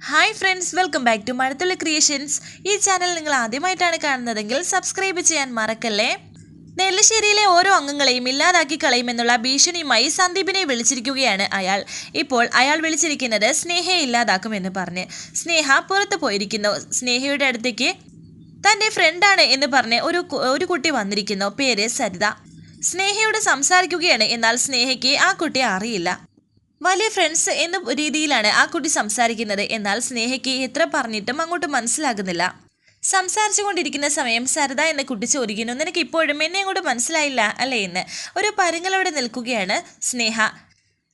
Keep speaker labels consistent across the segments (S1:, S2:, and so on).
S1: Hi friends welcome back to Mazhathulli creations ഈ channel നിങ്ങൾ ആദ്യമായിട്ടാണ് കാണുന്നതെങ്കിൽ സബ്സ്ക്രൈബ് ചെയ്യാൻ മറക്കല്ലേ? നെല്ലശ്ശേരിയിലെ ഓരോ അംഗങ്ങളെയും ഇല്ലാതാക്കി കളയുമെന്നുള്ള ഭീഷണിയുമായി സന്ദീപിനെ വിളിച്ചിരിക്കുകയാണ് അയാൾ. ഇപ്പോൾ അയാൾ വിളിച്ചിരിക്കുന്നത് സ്നേഹയെ ഇല്ലാതാക്കുമെന്ന് പറഞ്ഞ്. സ്നേഹ പുറത്തു പോയിരിക്കുന്നു. സ്നേഹയുടെ അടുത്തേക്ക് തന്റെ ഫ്രണ്ടാണ് എന്ന് പറഞ്ഞ് ഒരു ഒരു കുട്ടി വന്നിരിക്കുന്നു. പേര് സരിത. സ്നേഹയോട് സംസാരിക്കുകയാണ്. എന്നാൽ സ്നേഹയ്ക്ക് ആ കുട്ടിയെ അറിയില്ല. വലിയ ഫ്രണ്ട്സ് എന്ന രീതിയിലാണ് ആ കുട്ടി സംസാരിക്കുന്നത്. എന്നാൽ സ്നേഹയ്ക്ക് എത്ര പറഞ്ഞിട്ടും അങ്ങോട്ട് മനസ്സിലാകുന്നില്ല. സംസാരിച്ചു കൊണ്ടിരിക്കുന്ന സമയം സരദ എന്ന കുട്ടി ചോദിക്കുന്നു നിനക്ക് ഇപ്പോഴും എന്നെ അങ്ങോട്ട് മനസ്സിലായില്ല അല്ലേ എന്ന്? ഒരു പരുങ്ങളോടെ നിൽക്കുകയാണ് സ്നേഹ.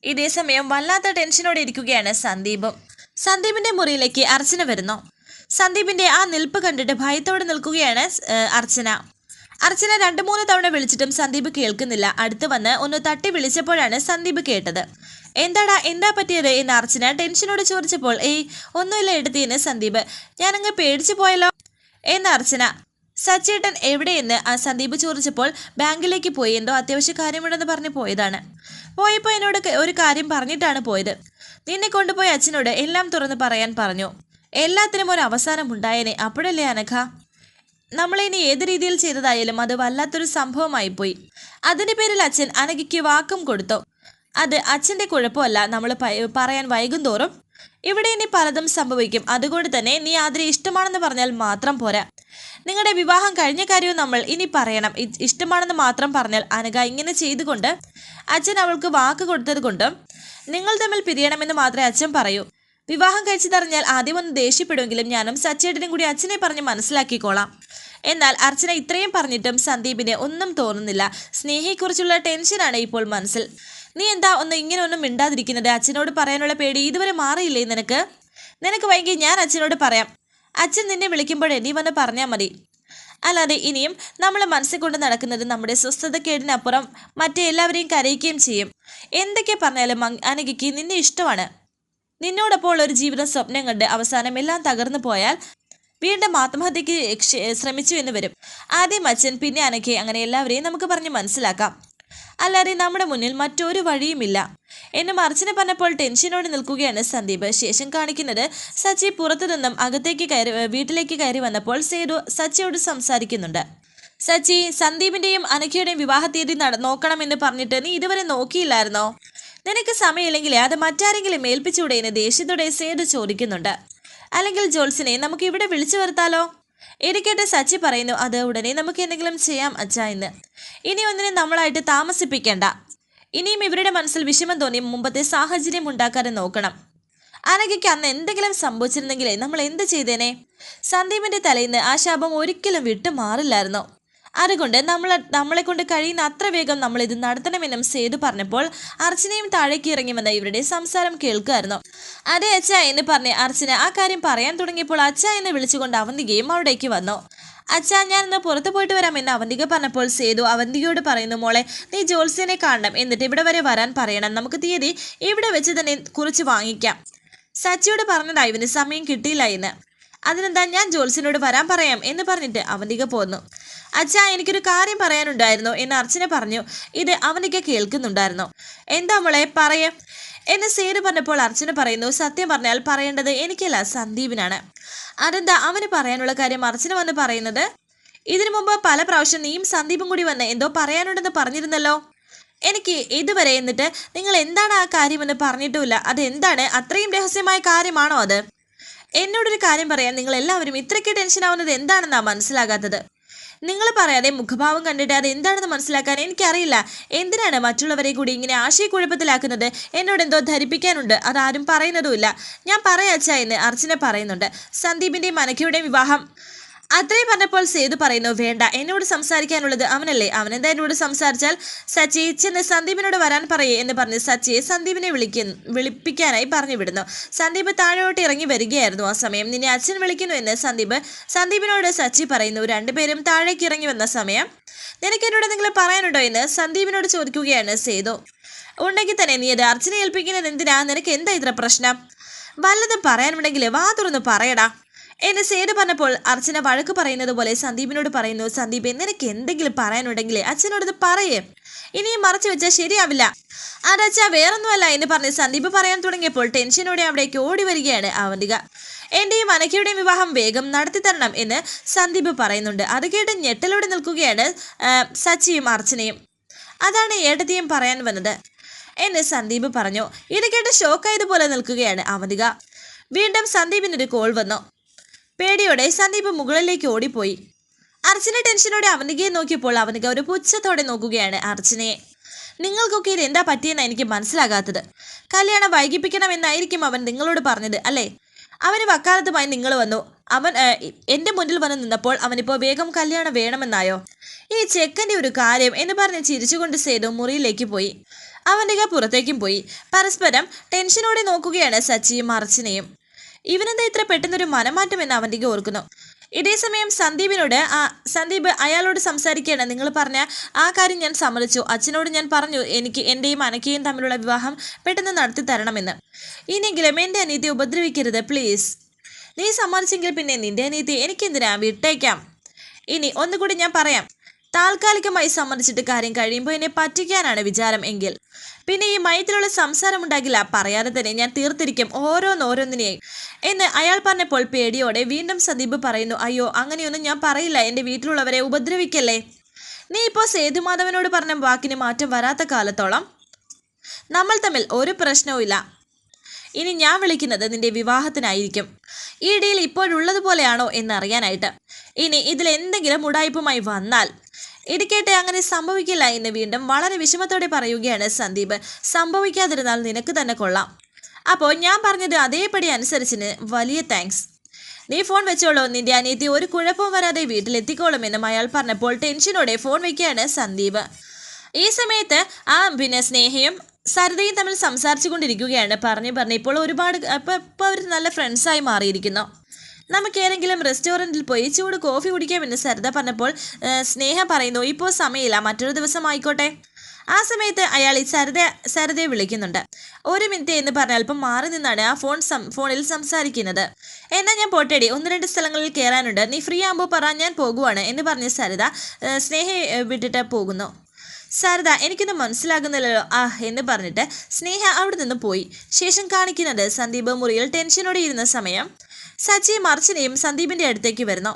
S1: ഇതേ സമയം വല്ലാത്ത ടെൻഷനോടെ ഇരിക്കുകയാണ് സന്ദീപും. സന്ദീപിന്റെ മുറിയിലേക്ക് അർച്ചന വരുന്നു. സന്ദീപിന്റെ ആ നിൽപ്പ് കണ്ടിട്ട് ഭയത്തോടെ നിൽക്കുകയാണ് അർച്ചന. അർച്ചന രണ്ടു മൂന്ന് തവണ വിളിച്ചിട്ടും സന്ദീപ് കേൾക്കുന്നില്ല. അടുത്ത് വന്ന് ഒന്ന് തട്ടി വിളിച്ചപ്പോഴാണ് സന്ദീപ് കേട്ടത്. എന്താടാ എന്താ പറ്റിയത് എന്ന് അർച്ചന ടെൻഷനോട് ചോദിച്ചപ്പോൾ ഏയ് ഒന്നുമില്ല എടുത്തിന് സന്ദീപ്. ഞാനങ്ങ് പേടിച്ചു പോയല്ലോ. എന്ന് അർച്ചന സച്ചേട്ടൻ എവിടെയെന്ന്? ആ സന്ദീപ് ചോദിച്ചപ്പോൾ ബാങ്കിലേക്ക് പോയി. എന്തോ അത്യാവശ്യ കാര്യമുണ്ടെന്ന് പറഞ്ഞ് പോയതാണ്. പോയപ്പോൾ എന്നോട് ഒരു കാര്യം പറഞ്ഞിട്ടാണ് പോയത്. നിന്നെ കൊണ്ടുപോയി അച്ഛനോട് എല്ലാം തുറന്ന് പറയാൻ പറഞ്ഞു. എല്ലാത്തിനും ഒരു അവസാനം ഉണ്ടായേനെ. അപ്പോഴല്ലേ അനഘ? നമ്മളിനി ഏത് രീതിയിൽ ചെയ്തതായാലും അത് വല്ലാത്തൊരു സംഭവമായി പോയി അതിന്റെ പേരിൽ അച്ഛൻ അനഘയ്ക്ക് വാക്കും കൊടുത്തു. അത് അച്ഛന്റെ കുഴപ്പമല്ല നമ്മൾ പറയാൻ വൈകും തോറും ഇവിടെ ഇനി പലതും സംഭവിക്കും. അതുകൊണ്ട് തന്നെ നീ ആതിരെ ഇഷ്ടമാണെന്ന് പറഞ്ഞാൽ മാത്രം പോരാ. നിങ്ങളുടെ വിവാഹം കഴിഞ്ഞ കാര്യവും നമ്മൾ ഇനി പറയണം. ഇഷ്ടമാണെന്ന് മാത്രം പറഞ്ഞാൽ അനഘ ഇങ്ങനെ ചെയ്തുകൊണ്ട് അച്ഛൻ അവൾക്ക് വാക്ക് കൊടുത്തത് കൊണ്ടും നിങ്ങൾ തമ്മിൽ പിരിയണമെന്ന് മാത്രമേ അച്ഛൻ പറയൂ. വിവാഹം കഴിച്ചതറിഞ്ഞാൽ ആദ്യം ഒന്ന് ദേഷ്യപ്പെടുമെങ്കിലും ഞാനും സച്ചേട്ടനും കൂടി അച്ഛനെ പറഞ്ഞ് മനസ്സിലാക്കിക്കോളാം. എന്നാൽ അർച്ചന ഇത്രയും പറഞ്ഞിട്ടും സന്ദീപിന് ഒന്നും തോന്നുന്നില്ല. സ്നേഹയെക്കുറിച്ചുള്ള ടെൻഷനാണ് ഇപ്പോൾ മനസ്സിൽ. നീ എന്താ ഒന്ന് ഇങ്ങനെ ഒന്നും മിണ്ടാതിരിക്കുന്നത്? അച്ഛനോട് പറയാനുള്ള പേടി ഇതുവരെ മാറിയില്ലേ നിനക്ക്? നിനക്ക് വൈകി ഞാൻ അച്ഛനോട് പറയാം. അച്ഛൻ നിന്നെ വിളിക്കുമ്പോഴേ നീ വന്ന് പറഞ്ഞാൽ മതി. അല്ലാതെ ഇനിയും നമ്മൾ മനസ്സിൽ കൊണ്ട് നടക്കുന്നത് നമ്മുടെ സ്വസ്ഥതക്കേടിനപ്പുറം മറ്റെല്ലാവരെയും കരയിക്കുകയും ചെയ്യും. എന്തൊക്കെ പറഞ്ഞാലും അനഘയ്ക്ക് നിന്നെ ഇഷ്ടമാണ്. നിന്നോടൊപ്പം ഒരു ജീവിതം സ്വപ്നം കണ്ട് അവസാനം എല്ലാം തകർന്നു പോയാൽ വീണ്ടും ആത്മഹത്യക്ക് ശ്രമിച്ചു എന്ന് വരും. ആദ്യം അച്ഛൻ പിന്നെ അനക്കെ അങ്ങനെ എല്ലാവരെയും നമുക്ക് പറഞ്ഞ് മനസ്സിലാക്കാം. അല്ലാതെ നമ്മുടെ മുന്നിൽ മറ്റൊരു വഴിയുമില്ല. എന്നെ അർച്ചന പറഞ്ഞപ്പോൾ ടെൻഷനോട് നിൽക്കുകയാണ് സന്ദീപ്. ശേഷം കാണിക്കുന്നത് സച്ചി പുറത്തു നിന്നും അകത്തേക്ക് കയറി വീട്ടിലേക്ക് കയറി വന്നപ്പോൾ സേതു സച്ചിയോട് സംസാരിക്കുന്നുണ്ട്. സച്ചി സന്ദീപിന്റെയും അനഖയുടെയും വിവാഹ തീയതി നോക്കണമെന്ന് പറഞ്ഞിട്ട് നീ ഇതുവരെ നോക്കിയില്ലായിരുന്നോ? നിനക്ക് സമയമില്ലെങ്കിൽ അത് മറ്റാരെങ്കിലും ഏൽപ്പിച്ചൂടെ എന്ന് ദേഷ്യത്തോടെ സേതു ചോദിക്കുന്നുണ്ട്. അല്ലെങ്കിൽ ജോൾസിനെ നമുക്ക് ഇവിടെ വിളിച്ചു വരുത്താലോ? ഇരിക്കട്ടെ സച്ചി പറയുന്നു അത് ഉടനെ നമുക്ക് എന്തെങ്കിലും ചെയ്യാം അച്ഛ എന്ന് ഇനി ഒന്നിനെ നമ്മളായിട്ട് താമസിപ്പിക്കേണ്ട. ഇനിയും ഇവരുടെ മനസ്സിൽ വിഷമം തോന്നി മുമ്പത്തെ സാഹചര്യം ഉണ്ടാക്കാതെ നോക്കണം. അനഘയ്ക്ക് അന്ന് എന്തെങ്കിലും സംഭവിച്ചിരുന്നെങ്കിലേ നമ്മൾ എന്ത് ചെയ്തേനെ? സന്ദീപിന്റെ തലയിൽ നിന്ന് ആ ശാപം ഒരിക്കലും വിട്ടു മാറില്ലായിരുന്നു അതുകൊണ്ട് നമ്മൾ നമ്മളെ കൊണ്ട് കഴിയുന്ന അത്ര വേഗം നമ്മൾ ഇത് നടത്തണമെന്നും സേതു പറഞ്ഞപ്പോൾ അർച്ചനയും താഴേക്ക് ഇറങ്ങിവന്ന ഇവരുടെ സംസാരം കേൾക്കുമായിരുന്നു. അതെ അച്ഛ എന്ന് പറഞ്ഞ് അർച്ചന ആ കാര്യം പറയാൻ തുടങ്ങിയപ്പോൾ അച്ഛ എന്ന് വിളിച്ചുകൊണ്ട് അവന്തികയും അവിടേക്ക് വന്നു. അച്ഛാ ഞാൻ ഇന്ന് പുറത്തു പോയിട്ട് വരാമെന്ന് അവന്തിക പറഞ്ഞപ്പോൾ സേതു അവന്തികയോട് പറയുന്നു മോളെ നീ ജോത്സ്യനെ കാണണം. എന്നിട്ട് ഇവിടെ വരെ വരാൻ പറയണം. നമുക്ക് തീയതി ഇവിടെ വെച്ച് തന്നെ കുറിച്ച് വാങ്ങിക്കാം. സച്ചിയോട് പറഞ്ഞതായി ഇവന് സമയം കിട്ടിയില്ല എന്ന്. അതിനെന്താ ഞാൻ ജോത്സ്യനോട് വരാൻ പറയാം എന്ന് പറഞ്ഞിട്ട് അവന്തിക പോന്നു. അച്ഛാ എനിക്കൊരു കാര്യം പറയാനുണ്ടായിരുന്നു എന്ന് അർച്ചന പറഞ്ഞു. ഇത് അവനിക്ക് കേൾക്കുന്നുണ്ടായിരുന്നു. എന്താ മോളെ പറയ. എന്ന് സേനു പറഞ്ഞപ്പോൾ അർച്ചന പറയുന്നു സത്യം പറഞ്ഞാൽ പറയേണ്ടത് എനിക്കല്ല സന്ദീപിനാണ്. അതെന്താ അവന് പറയാനുള്ള കാര്യം അർച്ചന വന്ന് പറയുന്നത്? ഇതിനു മുമ്പ് പല പ്രാവശ്യം നീയും സന്ദീപും കൂടി വന്ന് എന്തോ പറയാനുണ്ടെന്ന് പറഞ്ഞിരുന്നല്ലോ. എനിക്ക് ഇതുവരെ എന്നിട്ട് നിങ്ങൾ എന്താണ് ആ കാര്യമെന്ന് പറഞ്ഞിട്ടുമില്ല. അതെന്താണ്? അത്രയും രഹസ്യമായ കാര്യമാണോ അത്? എന്നോടൊരു കാര്യം പറയാൻ നിങ്ങൾ എല്ലാവരും ഇത്രയ്ക്ക് ടെൻഷൻ ആവുന്നത് എന്താണെന്നാ മനസ്സിലാകാത്തത്? നിങ്ങൾ പറയാതെ മുഖഭാവം കണ്ടിട്ട് അത് എന്താണെന്ന് മനസ്സിലാക്കാൻ എനിക്കറിയില്ല. എന്തിനാണ് മറ്റുള്ളവരെ കൂടി ഇങ്ങനെ ആശയക്കുഴപ്പത്തിലാക്കുന്നത്? എന്നോട് എന്തോ ധരിപ്പിക്കാനുണ്ട്. അതാരും പറയുന്നതുമില്ല. ഞാൻ പറയാച്ചാ എന്ന് അർച്ചന പറയുന്നുണ്ട്. സന്ദീപിന്റെയും മനക്കയുടെയും വിവാഹം അത്രയും പറഞ്ഞപ്പോൾ സേതു പറയുന്നു വേണ്ട എന്നോട് സംസാരിക്കാനുള്ളത് അവനല്ലേ. അവനെന്താ എന്നോട് സംസാരിച്ചാൽ സച്ചി ചെന്ന് സന്ദീപിനോട് വരാൻ പറയേ എന്ന് പറഞ്ഞ് സച്ചിയെ സന്ദീപിനെ വിളിക്കുന്നു വിളിപ്പിക്കാനായി പറഞ്ഞു വിടുന്നു. സന്ദീപ് താഴോട്ട് ഇറങ്ങി വരികയായിരുന്നു ആ സമയം. നിന്നെ അച്ഛൻ വിളിക്കുന്നു എന്ന് സന്ദീപ് സന്ദീപിനോട് സച്ചി പറയുന്നു രണ്ടുപേരും താഴേക്ക് ഇറങ്ങി വന്ന സമയം നിനക്ക് എന്നോട് എന്തെങ്കിലും പറയാനുണ്ടോ എന്ന് സന്ദീപിനോട് ചോദിക്കുകയാണ് സേതു. ഉണ്ടെങ്കിൽ തന്നെ നീ അത് അർച്ചനെ ഏൽപ്പിക്കുന്നത് എന്തിനാ? നിനക്ക് എന്താ ഇത്ര പ്രശ്നം? വല്ലതും പറയാനുണ്ടെങ്കിൽ വാ തുറന്ന് പറയടാ. എന്നെ സേതു പറഞ്ഞപ്പോൾ അർച്ചന വഴക്ക് പറയുന്നത് പോലെ സന്ദീപിനോട് പറയുന്നു സന്ദീപ് നിനക്ക് എന്തെങ്കിലും പറയാനുണ്ടെങ്കിൽ അച്ഛനോടത് പറയേ. ഇനിയും മറച്ചു വെച്ചാൽ ശരിയാവില്ല. അതച്ചാ വേറൊന്നുമല്ല എന്ന് പറഞ്ഞ് സന്ദീപ് പറയാൻ തുടങ്ങിയപ്പോൾ ടെൻഷനോടെ അവിടേക്ക് ഓടി വരികയാണ് അവന്തിക. എന്റെയും അനഖയുടെയും വിവാഹം വേഗം നടത്തി തരണം എന്ന് സന്ദീപ് പറയുന്നുണ്ട്. അത് കേട്ട് ഞെട്ടലോടെ നിൽക്കുകയാണ് സച്ചിയും അർച്ചനയും. അതാണ് ഏട്ടത്തിയും പറയാൻ വന്നത് എന്ന് സന്ദീപ് പറഞ്ഞു. ഇത് കേട്ട് ഷോക്കായതുപോലെ നിൽക്കുകയാണ് അവന്തിക. വീണ്ടും സന്ദീപിനൊരു കോൾ വന്നു. പേടിയോടെ സന്ദീപ് മുകളിലേക്ക് ഓടിപ്പോയി. അർച്ചന ടെൻഷനോടെ അവനികയെ നോക്കിയപ്പോൾ അവനിക ഒരു പുച്ഛത്തോടെ നോക്കുകയാണ് അർച്ചനയെ. നിങ്ങൾക്കൊക്കെ ഇത് എന്താ പറ്റിയെന്ന് എനിക്ക് മനസ്സിലാകാത്തത്. കല്യാണം വൈകിപ്പിക്കണമെന്നായിരിക്കും അവൻ നിങ്ങളോട് പറഞ്ഞത് അല്ലേ? അവന് വക്കാലത്തുമായി നിങ്ങൾ വന്നു. അവൻ എന്റെ മുന്നിൽ വന്ന് നിന്നപ്പോൾ അവനിപ്പോ വേഗം കല്യാണം വേണമെന്നായോ? ഈ ചെക്കന്റെ ഒരു കാര്യം എന്ന് പറഞ്ഞ് ചിരിച്ചുകൊണ്ട് സേതു മുറിയിലേക്ക് പോയി. അവന്റെ പുറത്തേക്കും പോയി. പരസ്പരം ടെൻഷനോടെ നോക്കുകയാണ് സച്ചിയും അർച്ചനയും. ഇവനെന്താ ഇത്ര പെട്ടെന്നൊരു മനമാറ്റം എന്ന് അവന്റെ ഓർക്കുന്നു. ഇതേസമയം സന്ദീപിനോട് ആ സന്ദീപ് അയാളോട് സംസാരിക്കുകയാണ്. നിങ്ങൾ പറഞ്ഞ ആ കാര്യം ഞാൻ സമ്മതിച്ചു. അച്ഛനോട് ഞാൻ പറഞ്ഞു എനിക്ക് എന്റെയും അനക്കയും തമ്മിലുള്ള വിവാഹം പെട്ടെന്ന് നടത്തി തരണമെന്ന്. ഇനിയെങ്കിലും എന്റെ അനീതി ഉപദ്രവിക്കരുത് പ്ലീസ്. നീ സമ്മതിച്ചെങ്കിൽ പിന്നെ നിന്റെ അനീതി എനിക്കെന്തിനാ? വിട്ടേക്കാം. ഇനി ഒന്നുകൂടി ഞാൻ പറയാം. താൽക്കാലികമായി സമ്മതിച്ചിട്ട് കാര്യം കഴിയുമ്പോൾ എന്നെ പറ്റിക്കാനാണ് വിചാരം എങ്കിൽ. പിന്നെ ഈ മയത്തിലുള്ള സംസാരം ഉണ്ടാകില്ല പറയാതെ തന്നെ ഞാൻ തീർത്തിരിക്കും ഓരോന്നോരോന്നിനെയും. എന്ന് അയാൾ പറഞ്ഞപ്പോൾ പേടിയോടെ വീണ്ടും സന്ദീപ് പറയുന്നു അയ്യോ അങ്ങനെയൊന്നും ഞാൻ പറയില്ല. എന്റെ വീട്ടിലുള്ളവരെ ഉപദ്രവിക്കല്ലേ? നീ ഇപ്പോൾ സേതുമാധവനോട് പറഞ്ഞ വാക്കിന് മാറ്റം വരാത്ത കാലത്തോളം നമ്മൾ തമ്മിൽ ഒരു പ്രശ്നവുമില്ല ഇനി ഞാൻ വിളിക്കുന്നത് നിന്റെ വിവാഹത്തിനായിരിക്കും. ഈ ഡീൽ ഇപ്പോഴുള്ളതുപോലെയാണോ എന്നറിയാനായിട്ട്. ഇനി ഇതിലെന്തെങ്കിലും ഉടായ്പുമായി വന്നാൽ ഇടിക്കേട്ടെ അങ്ങനെ സംഭവിക്കില്ല എന്ന് വീണ്ടും വളരെ വിഷമത്തോടെ പറയുകയാണ് സന്ദീപ്. സംഭവിക്കാതിരുന്നാൽ നിനക്ക് തന്നെ കൊള്ളാം. അപ്പോൾ ഞാൻ പറഞ്ഞത് അതേപടി അനുസരിച്ചിന് വലിയ താങ്ക്സ് നീ ഫോൺ വെച്ചോളൂ. നിന്റെ അനിയത്തി ഒരു കുഴപ്പവും വരാതെ വീട്ടിലെത്തിക്കോളുമെന്നും അയാൾ പറഞ്ഞപ്പോൾ ടെൻഷനോടെ ഫോൺ വെക്കുകയാണ് സന്ദീപ്. ഈ സമയത്ത് ആ പിന്നെ സ്നേഹയും സരിതയും തമ്മിൽ സംസാരിച്ചു കൊണ്ടിരിക്കുകയാണ് പറഞ്ഞു പറഞ്ഞു ഇപ്പോൾ ഒരുപാട് അപ്പോൾ ഇപ്പോൾ അവർ നല്ല ഫ്രണ്ട്സായി മാറിയിരിക്കുന്നു. നമുക്ക് ഏതെങ്കിലും റെസ്റ്റോറന്റിൽ പോയി ചൂട് കോഫി കുടിക്കാമെന്ന് സരിത പറഞ്ഞപ്പോൾ സ്നേഹം പറയുന്നു ഇപ്പോൾ സമയമില്ല മറ്റൊരു ദിവസം ആയിക്കോട്ടെ. ആ സമയത്ത് അയാൾ ഈ സരിത സരിതയെ വിളിക്കുന്നുണ്ട്. ഒരു മിനിറ്റ് എന്ന് പറഞ്ഞാൽ ഇപ്പം മാറി നിന്നാണ് ആ ഫോൺ ഫോണിൽ സംസാരിക്കുന്നത്. എന്നാൽ ഞാൻ പോട്ടേടി ഒന്ന് രണ്ട് സ്ഥലങ്ങളിൽ കയറാനുണ്ട് നീ ഫ്രീ ആകുമ്പോൾ പറ ഞാൻ പോകുവാണ് എന്ന് പറഞ്ഞ് സരിത സ്നേഹയെ വിട്ടിട്ട് പോകുന്നു. സരിത എനിക്കൊന്നും മനസ്സിലാകുന്നില്ലല്ലോ. ആ എന്ന് പറഞ്ഞിട്ട് സ്നേഹ അവിടെ നിന്ന് പോയി. ശേഷം കാണിക്കുന്നത് സന്ദീപ് മുറിയിൽ ടെൻഷനോടെ ഇരുന്ന സമയം. സച്ചിയും അർച്ചനയും സന്ദീപിന്റെ അടുത്തേക്ക് വരുന്നു.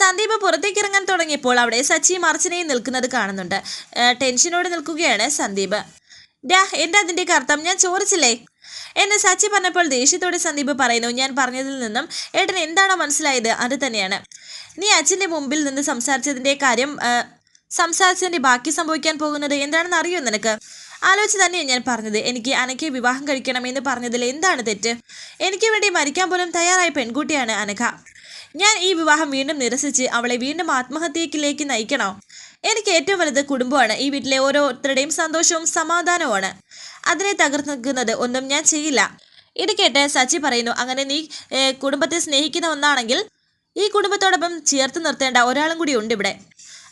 S1: സന്ദീപ് പുറത്തേക്ക് ഇറങ്ങാൻ തുടങ്ങിയപ്പോൾ അവിടെ സച്ചിയും അർച്ചനയും നിൽക്കുന്നത് കാണുന്നുണ്ട്. ടെൻഷനോടെ നിൽക്കുകയാണ് സന്ദീപ്. ഡാ എന്താ അതിന്റെ കർത്തം? ഞാൻ ചോദിച്ചില്ലേ? എന്ന് സച്ചി പറഞ്ഞപ്പോൾ ദേഷ്യത്തോടെ സന്ദീപ് പറയുന്നു ഞാൻ പറഞ്ഞതിൽ നിന്നും ഏട്ടൻ എന്താണോ മനസ്സിലായത് അത് തന്നെയാണ്. നീ അച്ഛന്റെ മുമ്പിൽ നിന്ന് സംസാരിച്ചതിന്റെ കാര്യം സംസാരിച്ചതിന്റെ ബാക്കി സംഭവിക്കാൻ പോകുന്നത് എന്താണെന്ന് അറിയോ നിനക്ക്? ആലോചിച്ച് തന്നെയാണ് ഞാൻ പറഞ്ഞത് എനിക്ക് അനക്കെ വിവാഹം കഴിക്കണമെന്ന് പറഞ്ഞതിൽ എന്താണ് തെറ്റ്? എനിക്ക് വേണ്ടി മരിക്കാൻ പോലും തയ്യാറായ പെൺകുട്ടിയാണ് അനഘ. ഞാൻ ഈ വിവാഹം വീണ്ടും നിരസിച്ച് അവളെ വീണ്ടും ആത്മഹത്യയിലേക്ക് നയിക്കണോ? എനിക്ക് ഏറ്റവും വലുത് കുടുംബമാണ്. ഈ വീട്ടിലെ ഓരോരുത്തരുടെയും സന്തോഷവും സമാധാനവുമാണ്. അതിനെ തകർക്കുന്നത് ഒന്നും ഞാൻ ചെയ്യില്ല. ഇത് കേട്ട് സച്ചി പറയുന്നു അങ്ങനെ നീ കുടുംബത്തെ സ്നേഹിക്കുന്ന ഒന്നാണെങ്കിൽ ഈ കുടുംബത്തോടൊപ്പം ചേർത്ത് നിർത്തേണ്ട ഒരാളും കൂടി ഉണ്ട് ഇവിടെ.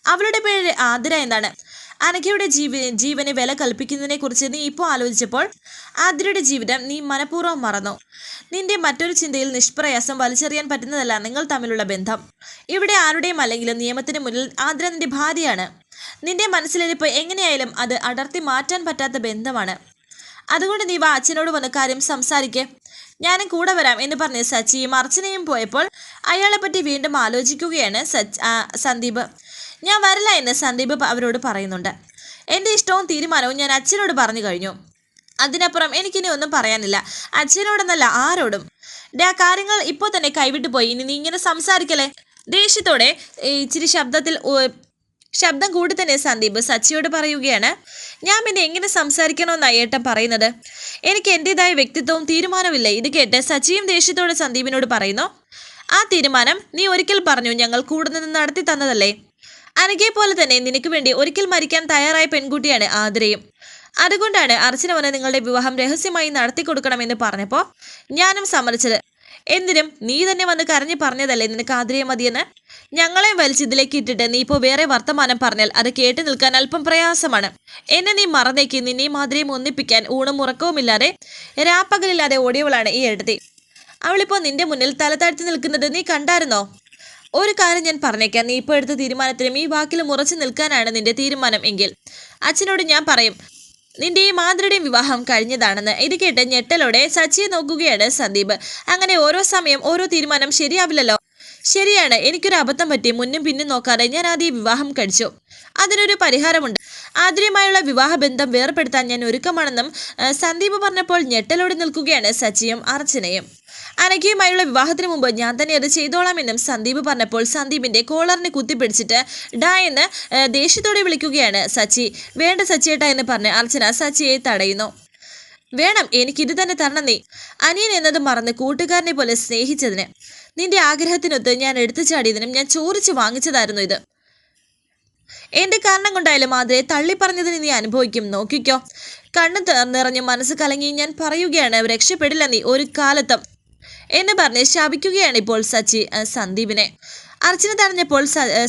S1: അവളുടെ പേര് ആതിര എന്നാണ്. അനഘയുടെ ജീവ ജീവന് വില കൽപ്പിക്കുന്നതിനെ കുറിച്ച് നീ ഇപ്പോൾ ആലോചിച്ചപ്പോൾ ആതിരയുടെ ജീവിതം നീ മനഃപൂർവം മറന്നു. നിന്റെ മറ്റൊരു ചിന്തയിൽ നിഷ്പ്രയാസം വലിച്ചെറിയാൻ പറ്റുന്നതല്ല നിങ്ങൾ തമ്മിലുള്ള ബന്ധം. ഇവിടെ ആരുടെയും അല്ലെങ്കിലും നിയമത്തിന് മുന്നിൽ ആതിര നിന്റെ ഭാര്യയാണ്. നിന്റെ മനസ്സിലിരിപ്പ് എങ്ങനെയായാലും അത് അടർത്തി മാറ്റാൻ പറ്റാത്ത ബന്ധമാണ്. അതുകൊണ്ട് നീ വാ അച്ഛനോട് വന്ന് കാര്യം സംസാരിക്കേ. ഞാനും കൂടെ വരാം എന്ന് പറഞ്ഞ് സച്ചിയും അർച്ചനയും പോയപ്പോൾ അയാളെപ്പറ്റി വീണ്ടും ആലോചിക്കുകയാണ് സച്ച് സന്ദീപ്. ഞാൻ വരില്ല എന്ന് സന്ദീപ് അവരോട് പറയുന്നുണ്ട്. എന്റെ ഇഷ്ടവും തീരുമാനവും ഞാൻ അച്ഛനോട് പറഞ്ഞു കഴിഞ്ഞു. അതിനപ്പുറം എനിക്കിനി ഒന്നും പറയാനില്ല. അച്ഛനോടെന്നല്ല ആരോടും. ഡാ കാര്യങ്ങൾ ഇപ്പോൾ തന്നെ കൈവിട്ടു പോയി. ഇനി നീ ഇങ്ങനെ സംസാരിക്കലേ ദേഷ്യത്തോടെ ഇച്ചിരി ശബ്ദത്തിൽ ശബ്ദം കൂടി തന്നെ സന്ദീപ് സച്ചിയോട് പറയുകയാണ്. ഞാൻ പിന്നെ എങ്ങനെ സംസാരിക്കണമെന്നാണ് ഏട്ടൻ പറയുന്നത്? എനിക്ക് എന്റെതായ വ്യക്തിത്വവും തീരുമാനമില്ല ഇത് കേട്ട് സച്ചിയും ദേഷ്യത്തോടെ സന്ദീപിനോട് പറയുന്നു. ആ തീരുമാനം നീ ഒരിക്കൽ പറഞ്ഞു ഞങ്ങൾ കൂടെ നിന്ന് നടത്തി തന്നതല്ലേ? അനഘയെ പോലെ തന്നെ നിനക്ക് വേണ്ടി ഒരിക്കൽ മരിക്കാൻ തയ്യാറായ പെൺകുട്ടിയാണ് ആതിരയും. അതുകൊണ്ടാണ് അർച്ചന വന്ന് നിങ്ങളുടെ വിവാഹം രഹസ്യമായി നടത്തി കൊടുക്കണമെന്ന് പറഞ്ഞപ്പോൾ ഞാനും സമ്മതിച്ചത്. എന്തിനും നീ തന്നെ വന്ന് കരഞ്ഞു പറഞ്ഞതല്ലേ നിനക്ക് ആതിരയെ മതിയെന്ന്? ഞങ്ങളെ വലിച്ച് ഇതിലേക്ക് ഇട്ടിട്ട് നീ ഇപ്പോ വേറെ വർത്തമാനം പറഞ്ഞാൽ അത് കേട്ടു നിൽക്കാൻ അല്പം പ്രയാസമാണ്. എന്നെ നീ മറന്നേക്ക്. നിന്നെയും ആതിരയും ഒന്നിപ്പിക്കാൻ ഊണും ഉറക്കവുമില്ലാതെ രാപ്പകലില്ലാതെ ഓടിയവളാണ് ഈ എഴുതി. അവളിപ്പോൾ നിന്റെ മുന്നിൽ തല താഴ്ത്തി നിൽക്കുന്നത് നീ കണ്ടായിരുന്നോ? ഒരു കാര്യം ഞാൻ പറഞ്ഞേക്കാം. നീ ഇപ്പോൾ എടുത്ത തീരുമാനത്തിലും ഈ വാക്കിലും ഉറച്ചു നിൽക്കാനാണ് നിന്റെ തീരുമാനം എങ്കിൽ. അച്ഛനോട് ഞാൻ പറയും നിന്റെ ഈ മാതൃയുടെയും വിവാഹം കഴിഞ്ഞതാണെന്ന്. ഇത് കേട്ട് ഞെട്ടലോടെ സച്ചിയെ നോക്കുകയാണ് സന്ദീപ്. അങ്ങനെ ഓരോ സമയം ഓരോ തീരുമാനം ശരിയാവില്ലല്ലോ. ശരിയാണ് എനിക്കൊരു അബദ്ധം പറ്റി. മുന്നും പിന്നും നോക്കാതെ ഞാൻ ആദ്യം വിവാഹം കഴിച്ചു. അതിനൊരു പരിഹാരമുണ്ട്. ആതിരയുമായുള്ള വിവാഹ ബന്ധം വേർപെടുത്താൻ ഞാൻ ഒരുക്കമാണെന്നും സന്ദീപ് പറഞ്ഞപ്പോൾ ഞെട്ടലോടെ നിൽക്കുകയാണ് സച്ചിയും അർച്ചനയും. അനഘയുമായുള്ള വിവാഹത്തിന് മുമ്പ് ഞാൻ തന്നെ അത് ചെയ്തോളാമെന്നും സന്ദീപ് പറഞ്ഞപ്പോൾ സന്ദീപിന്റെ കോളറിനെ കുത്തിപ്പിടിച്ചിട്ട് ഡാ എന്ന് ദേഷ്യത്തോടെ വിളിക്കുകയാണ് സച്ചി. വേണ്ട സച്ചിയേട്ട എന്ന് പറഞ്ഞ് അർച്ചന സച്ചിയെ തടയുന്നു. വേണം എനിക്കിത് തന്നെ തരണം നീ. അനിയൻ എന്നത് മറന്ന് കൂട്ടുകാരനെ പോലെ സ്നേഹിച്ചതിന്. നിന്റെ ആഗ്രഹത്തിനൊത്ത് ഞാൻ എടുത്തു ചാടിയതിനും ഞാൻ ചോദിച്ചു വാങ്ങിച്ചതായിരുന്നു ഇത്. എന്റെ കാരണം കൊണ്ടായാലും മാതിരെ തള്ളി പറഞ്ഞതിന് നീ അനുഭവിക്കും. നോക്കിക്കോ. കണ്ണു നിറഞ്ഞ് മനസ്സ് കലങ്ങി ഞാൻ പറയുകയാണ് രക്ഷപ്പെടില്ല നീ ഒരു കാലത്തും. എന്ന് പറഞ്ഞ് ശാപിക്കുകയാണ് ഇപ്പോൾ സച്ചി സന്ദീപിനെ. അർച്ചന തടഞ്ഞപ്പോൾ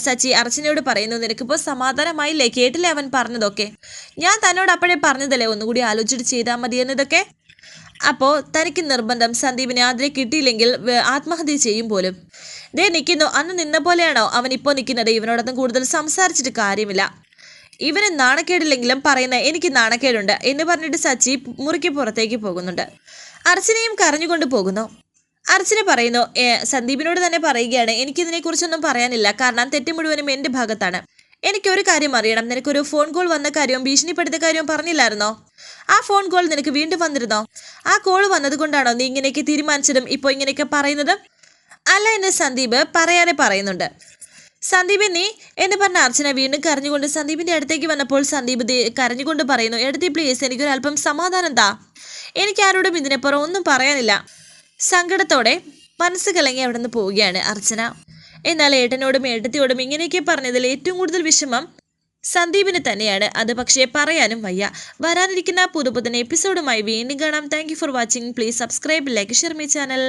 S1: സച്ചി അർച്ചനയോട് പറയുന്നു നിനക്കിപ്പോൾ സമാധാനമായില്ലേ? കേട്ടില്ലേ അവൻ പറഞ്ഞതൊക്കെ? ഞാൻ തന്നോട് അപ്പോഴേ പറഞ്ഞതല്ലേ? ഒന്നുകൂടി ആലോചിച്ചിട്ട് ചെയ്താൽ മതി എന്നതൊക്കെ അപ്പോൾ തനിക്ക് നിർബന്ധം സന്ദീപിനെ ആദ്യം കിട്ടിയില്ലെങ്കിൽ ആത്മഹത്യ ചെയ്യും പോലും. ദേ നിൽക്കുന്നു അന്ന് നിന്ന പോലെയാണോ അവൻ ഇപ്പോൾ നിൽക്കുന്നത് ഇവനോടൊന്നും കൂടുതൽ സംസാരിച്ചിട്ട് കാര്യമില്ല. ഇവന് നാണക്കേടില്ലെങ്കിലും പറയുന്ന എനിക്ക് നാണക്കേടുണ്ട് എന്ന് പറഞ്ഞിട്ട് സച്ചി മുറിക്ക് പുറത്തേക്ക് പോകുന്നുണ്ട്. അർച്ചനയും കരഞ്ഞുകൊണ്ട് പോകുന്നു. അർച്ചന പറയുന്നു സന്ദീപിനോട് തന്നെ പറയുകയാണ്. എനിക്കിതിനെക്കുറിച്ചൊന്നും പറയാനില്ല. കാരണം തെറ്റ് മുഴുവനും എന്റെ ഭാഗത്താണ്. എനിക്കൊരു കാര്യം അറിയണം. നിനക്കൊരു ഫോൺ കോൾ വന്ന കാര്യവും ഭീഷണിപ്പെടുത്ത കാര്യവും പറഞ്ഞില്ലായിരുന്നോ? ആ ഫോൺ കോൾ നിനക്ക് വീണ്ടും വന്നിരുന്നോ? ആ കോൾ വന്നതുകൊണ്ടാണോ നീ ഇങ്ങനെയൊക്കെ തീരുമാനിച്ചതും ഇപ്പോൾ ഇങ്ങനെയൊക്കെ പറയുന്നത്? അല്ല എന്ന് സന്ദീപ് പറയാതെ പറയുന്നുണ്ട്. സന്ദീപ് നീ എന്ന് പറഞ്ഞ അർച്ചന വീണ്ടും കരഞ്ഞുകൊണ്ട് സന്ദീപിന്റെ അടുത്തേക്ക് വന്നപ്പോൾ സന്ദീപ് കരഞ്ഞുകൊണ്ട് പറയുന്നു എടുത്തി പ്ലീസ് എനിക്കൊരു അല്പം സമാധാനം താ. എനിക്കാരോടും ഇതിനെപ്പുറം ഒന്നും പറയാനില്ല. സങ്കടത്തോടെ മനസ്സ് കലങ്ങി അവിടെ നിന്ന് പോവുകയാണ് അർച്ചന. എന്നാൽ ഏട്ടനോടും ഏട്ടത്തിയോടും ഇങ്ങനെയൊക്കെ പറഞ്ഞതിൽ ഏറ്റവും കൂടുതൽ വിഷമം സന്ദീപിന് തന്നെയാണ്. അത് പക്ഷേ പറയാനും വയ്യ. വരാനിരിക്കുന്ന പുതുപുതൻ എപ്പിസോഡുമായി വീണ്ടും കാണാം. Thank for watching please subscribe like share my channel